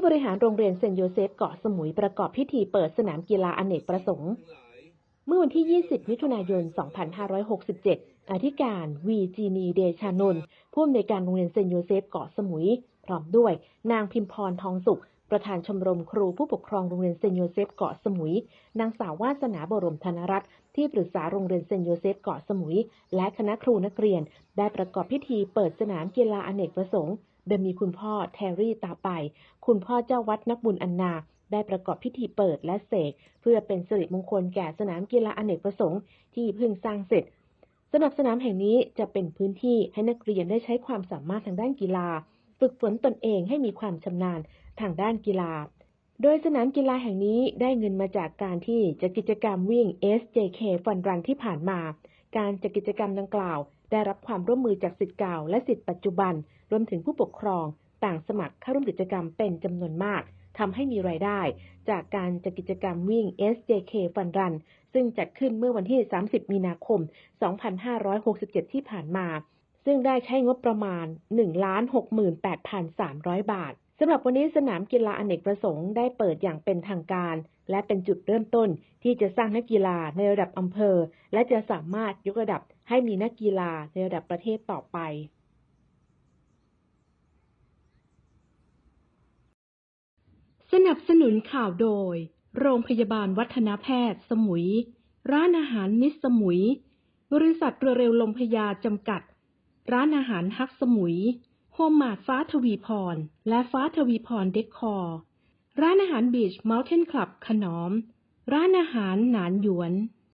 ผู้บริหารโรงเรียนเซนโยเซฟเกาะสมุยประกอบพิธีเปิดสนามกีฬาอเนกประสงค์ เมื่อวันที่ 20 มิถุนายน 2567 อธิการวีจีนีเดชานนท์ผู้อำนวยการโรงเรียนเซนโยเซฟเกาะสมุย พร้อมด้วยนางพิมพรทองสุข ประธานชมรมครูผู้ปกครองโรงเรียนเซนโยเซฟเกาะสมุย นางสาววาสนาบรมธนรัตน์ที่ปรึกษาโรงเรียนเซนโยเซฟเกาะสมุย และคณะครูนักเรียน ได้ประกอบพิธีเปิดสนามกีฬาอเนกประสงค์ โดยมีคุณพ่อแทรี่ตาไป คุณพ่อเจ้าวัดนักบุญอันนาได้ประกอบพิธีเปิดและเสกเพื่อเป็นสิริมงคลแก่สนามกีฬาอเนกประสงค์ที่เพิ่งสร้างเสร็จสำหรับสนามแห่งนี้จะเป็นพื้นที่ให้นักเรียนได้ใช้ความสามารถทางด้านกีฬา ฝึกฝนตนเองให้มีความชำนาญทางด้านกีฬา โดยสนามกีฬาแห่งนี้ได้เงินมาจากการที่จัดกิจกรรมวิ่ง SJK Fun Run ที่ผ่านมา การจัดกิจกรรมดังกล่าว ได้รับความร่วมมือจากสิทธิ์เก่าและสิทธิ์ปัจจุบัน รวมถึงผู้ปกครอง ต่างสมัครเข้าร่วมกิจกรรมเป็นจำนวนมากทำให้มีรายได้ จากการจัดกิจกรรมวิ่ง SJK Fun Run ซึ่งจัดขึ้นเมื่อวันที่ 30 มีนาคม 2567 ที่ผ่านมา ซึ่งได้ใช้งบประมาณ 1,68,300 บาทสำหรับวันนี้สนามกีฬาอเนกประสงค์ได้เปิดอย่างเป็นทางการ และเป็นจุดเริ่มต้นที่จะสร้างนักกีฬาในระดับอำเภอ และจะสามารถยกระดับให้มีนักกีฬาในระดับประเทศต่อไปสนับสนุนข่าวโดย โรงพยาบาลวัฒนแพทย์ สมุย ร้านอาหารมิสสมุย บริษัทเรือเร็วลมพยาจำกัด ร้านอาหารฮักสมุย โฮมมาดฟ้าทวีพร และฟ้าทวีพรเดคคอร์ ร้านอาหารบีชเมลเทนคลับขนอม ร้านอาหารหนานหยวน